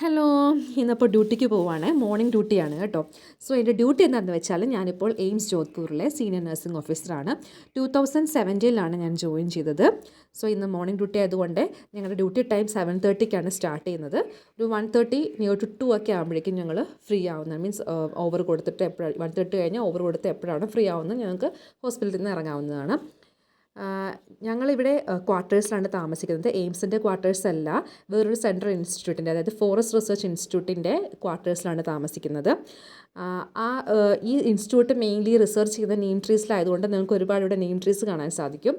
Hello ഇന്നിപ്പോൾ ഡ്യൂട്ടിക്ക് പോവുകയാണ് മോർണിംഗ് ഡ്യൂട്ടിയാണ് കേട്ടോ. സോ എന്റെ ഡ്യൂട്ടി എന്താണെന്ന് വെച്ചാൽ ഞാനിപ്പോൾ എയിംസ് ജോധ്പൂരിലെ സീനിയർ നഴ്സിംഗ് ഓഫീസറാണ്. ടു തൗസൻഡ് സെവന്റീനിലാണ് ഞാൻ ജോയിൻ ചെയ്തത്. സോ ഇന്ന് മോർണിംഗ് ഡ്യൂട്ടി ആയതുകൊണ്ട് ഞങ്ങളുടെ ഡ്യൂട്ടി ടൈം സെവൻ തേർട്ടിക്കാണ് സ്റ്റാർട്ട് ചെയ്യുന്നത്. ഒരു one thirty near to two ഒക്കെ ആകുമ്പോഴേക്കും ഞങ്ങൾ ഫ്രീ ആവുന്നത്. മീൻസ് ഓവർ കൊടുത്തിട്ട് എപ്പോഴാണ് വൺ തേർട്ടി കഴിഞ്ഞാൽ ഓവർ കൊടുത്ത് എപ്പോഴാണ് ഫ്രീ ആവുന്നത് ഞങ്ങൾക്ക് ഹോസ്പിറ്റലിൽ നിന്ന് ഇറങ്ങാവുന്നതാണ്. ഞങ്ങളിവിടെ ക്വാർട്ടേഴ്സിലാണ് താമസിക്കുന്നത്. എയിംസിന്റെ ക്വാർട്ടേഴ്സ് അല്ല വേറൊരു സെൻട്രൽ ഇൻസ്റ്റിറ്റ്യൂട്ടിന്റെ അതായത് ഫോറസ്റ്റ് റിസർച്ച് ഇൻസ്റ്റിറ്റ്യൂട്ടിന്റെ ക്വാർട്ടേഴ്സിലാണ് താമസിക്കുന്നത്. ആ ഈ ഇൻസ്റ്റിറ്റ്യൂട്ട് മെയിൻലി റിസർച്ച് ചെയ്യുന്ന നെയിം ട്രീസിലായതുകൊണ്ട് നിങ്ങൾക്ക് ഒരുപാട് ഇവിടെ നെയിം ട്രീസ് കാണാൻ സാധിക്കും.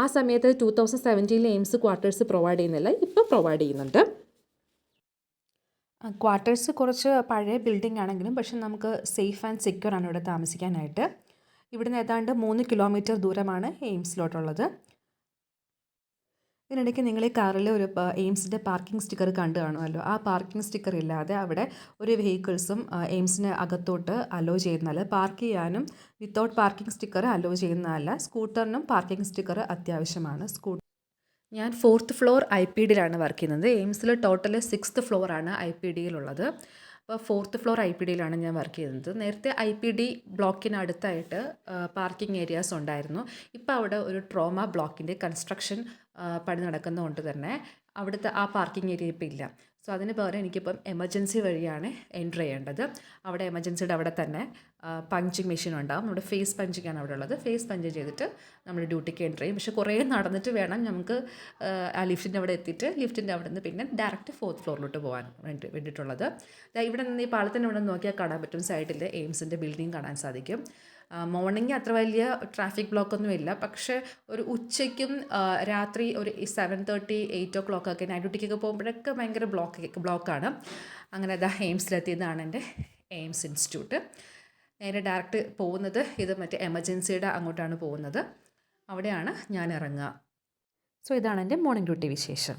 ആ സമയത്ത് ടു തൗസൻഡ് സെവന്റീനിൽ എയിംസ് ക്വാർട്ടേഴ്സ് പ്രൊവൈഡ് ചെയ്യുന്നില്ല. ഇപ്പോൾ പ്രൊവൈഡ് ചെയ്യുന്നുണ്ട്. ക്വാർട്ടേഴ്സ് കുറച്ച് പഴയ ബിൽഡിംഗ് ആണെങ്കിലും പക്ഷെ നമുക്ക് സേഫ് ആൻഡ് സെക്യൂർ ആണ് ഇവിടെ താമസിക്കാനായിട്ട്. ഇവിടുന്ന് ഏതാണ്ട് മൂന്ന് കിലോമീറ്റർ ദൂരമാണ് എയിംസിലോട്ടുള്ളത്. ഇതിനിടയ്ക്ക് നിങ്ങൾ ഈ കാറിൽ ഒരു എയിംസിന്റെ പാർക്കിംഗ് സ്റ്റിക്കർ കണ്ടു കാണുമല്ലോ. ആ പാർക്കിംഗ് സ്റ്റിക്കർ ഇല്ലാതെ അവിടെ ഒരു വെഹിക്കിൾസും എയിംസിന് അകത്തോട്ട് അലോ ചെയ്യുന്നതല്ല. പാർക്ക് ചെയ്യാനും വിത്തൗട്ട് പാർക്കിംഗ് സ്റ്റിക്കർ അലോ ചെയ്യുന്നതല്ല. സ്കൂട്ടറിനും പാർക്കിംഗ് സ്റ്റിക്കർ അത്യാവശ്യമാണ്. സ്കൂ ഞാൻ ഫോർത്ത് ഫ്ലോർ ഐ പി ഡിയിലാണ് വർക്ക് ചെയ്യുന്നത്. എയിംസിൽ ടോട്ടൽ സിക്സ്ത് ഫ്ലോറാണ് ഐ പി ഡിയിലുള്ളത്. അപ്പോൾ ഫോർത്ത് ഫ്ലോർ ഐ പി ഡിയിലാണ് ഞാൻ വർക്ക് ചെയ്യുന്നത്. നേരത്തെ ഐ പി ഡി ബ്ലോക്കിനടുത്തായിട്ട് പാർക്കിംഗ് ഏരിയാസ് ഉണ്ടായിരുന്നു. ഇപ്പോൾ അവിടെ ഒരു ട്രോമ ബ്ലോക്കിന്റെ കൺസ്ട്രക്ഷൻ പണി നടക്കുന്നതുകൊണ്ട് തന്നെ അവിടുത്തെ ആ പാർക്കിംഗ് ഏരിയ ഇപ്പോൾ ഇല്ല. സോ അതിന് പകരം എനിക്കിപ്പം എമർജൻസി വഴിയാണ് എന്റർ ചെയ്യേണ്ടത്. അവിടെ എമർജൻസിയുടെ അവിടെ തന്നെ പഞ്ചിങ് മെഷീൻ ഉണ്ടാകും നമ്മുടെ ഫേസ് പഞ്ചിങ് ആണ് അവിടെ ഉള്ളത്. ഫേസ് പഞ്ച് ചെയ്തിട്ട് നമ്മൾ ഡ്യൂട്ടിക്ക് എന്റർ ചെയ്യും. പക്ഷേ കുറേ നടന്നിട്ട് വേണം നമുക്ക് ആ ലിഫ്റ്റിന്റെ അവിടെ എത്തിയിട്ട് ലിഫ്റ്റിന്റെ അവിടെ നിന്ന് പിന്നെ ഡയറക്റ്റ് ഫോർത്ത് ഫ്ലോറിലോട്ട് പോകാൻ വേണ്ടി വേണ്ടിയിട്ടുള്ളത്. ഇവിടെ നിന്ന് ഈ പാലത്തിന്റെ ഇവിടെ നോക്കിയാൽ കാണാൻ പറ്റും. സൈഡിൽ എയിംസിന്റെ ബിൽഡിംഗ് കാണാൻ സാധിക്കും. മോർണിംഗ് അത്ര വലിയ ട്രാഫിക് ബ്ലോക്കൊന്നും ഇല്ല. പക്ഷേ ഒരു ഉച്ചയ്ക്കും രാത്രി ഒരു seven thirty eight o'clock ഒക്കെ നൈറ്റ് ഡ്യൂട്ടിക്കൊക്കെ പോകുമ്പോഴൊക്കെ ഭയങ്കര ബ്ലോക്ക് ബ്ലോക്കാണ് അങ്ങനെ അതാ എയിംസിലെത്തിയതാണ് എന്റെ എയിംസ് ഇൻസ്റ്റിറ്റ്യൂട്ട്. നേരെ ഡയറക്റ്റ് പോകുന്നത് ഇത് മറ്റേ എമർജൻസിയുടെ അങ്ങോട്ടാണ് പോകുന്നത്. അവിടെയാണ് ഞാൻ ഇറങ്ങുക. സോ ഇതാണ് എന്റെ മോർണിംഗ് ഡ്യൂട്ടി വിശേഷം.